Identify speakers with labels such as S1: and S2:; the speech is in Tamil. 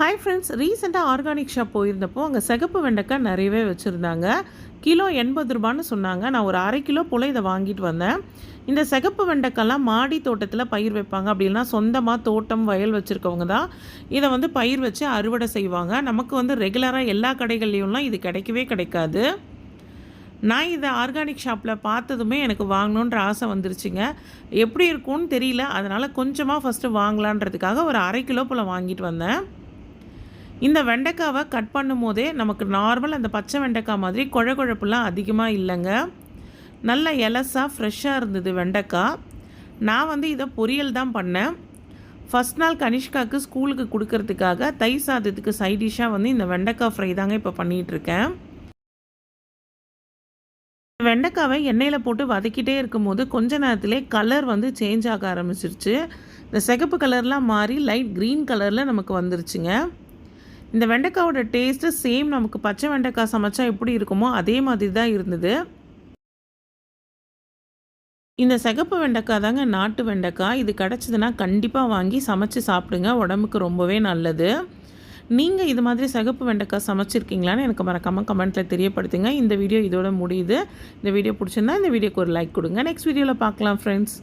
S1: ஹாய் ஃப்ரெண்ட்ஸ் ரீசெண்டாக ஆர்கானிக் ஷாப் போயிருந்தப்போ அங்கே சிகப்பு வெண்டைக்காய் நிறையவே வச்சுருந்தாங்க. கிலோ எண்பது ரூபான்னு சொன்னாங்க. நான் ஒரு அரை கிலோ போல் இதை வாங்கிட்டு வந்தேன். இந்த சிகப்பு வெண்டைக்காய்லாம் மாடி தோட்டத்தில் பயிர் வைப்பாங்க அப்படின்னா சொந்தமாக தோட்டம் வயல் வச்சுருக்கவங்க தான் இதை வந்து பயிர் வச்சு அறுவடை செய்வாங்க. நமக்கு வந்து ரெகுலராக எல்லா கடைகள்லையும்லாம் இது கிடைக்கவே கிடைக்காது. நான் இதை ஆர்கானிக் ஷாப்பில் பார்த்ததுமே எனக்கு வாங்கணுன்ற ஆசை வந்துருச்சுங்க. எப்படி இருக்கும்னு தெரியல. அதனால் கொஞ்சமாக ஃபஸ்ட்டு வாங்கலான்றதுக்காக ஒரு அரை கிலோ போல் வாங்கிட்டு வந்தேன். இந்த வெண்டைக்காவை கட் பண்ணும் போதே நமக்கு நார்மல் அந்த பச்சை வெண்டைக்காய் மாதிரி குழ குழப்புலாம் அதிகமாக இல்லைங்க. நல்ல எலசாக ஃப்ரெஷ்ஷாக இருந்தது வெண்டைக்காய் நான் வந்து இதை பொரியல் தான் பண்ணேன். ஃபஸ்ட் நாள் கனிஷ்காவுக்கு ஸ்கூலுக்கு கொடுக்கறதுக்காக தை சாதத்துக்கு சைடிஷாக வந்து இந்த வெண்டைக்காய் ஃப்ரை தாங்க இப்போ பண்ணிகிட்ருக்கேன் வெண்டைக்காவை எண்ணெயில் போட்டு வதக்கிட்டே இருக்கும்போது கொஞ்ச நேரத்திலே கலர் வந்து சேஞ்ச் ஆக ஆரம்பிச்சிருச்சு. இந்த சிகப்பு கலர்லாம் மாறி லைட் க்ரீன் கலரில் நமக்கு வந்துருச்சுங்க. இந்த வெண்டைக்காவோட டேஸ்ட்டு சேம் நமக்கு பச்சை வெண்டைக்காய் சமைச்சா எப்படி இருக்குமோ அதே மாதிரி தான் இருந்தது. இந்த சிகப்பு வெண்டைக்காய் தாங்க நாட்டு வெண்டைக்காய். இது கிடச்சிதுன்னா கண்டிப்பாக வாங்கி சமைச்சு சாப்பிடுங்க. உடம்புக்கு ரொம்பவே நல்லது. நீங்கள் இது மாதிரி சிகப்பு வெண்டைக்காய் சமைச்சிருக்கீங்களான்னு எனக்கு மறக்காமல் கமெண்ட்டில் தெரியப்படுத்துங்க. இந்த வீடியோ இதோட முடியுது. இந்த வீடியோ பிடிச்சிருந்தா இந்த வீடியோக்கு ஒரு லைக் கொடுங்க. நெக்ஸ்ட் வீடியோவில் பார்க்கலாம் ஃப்ரெண்ட்ஸ்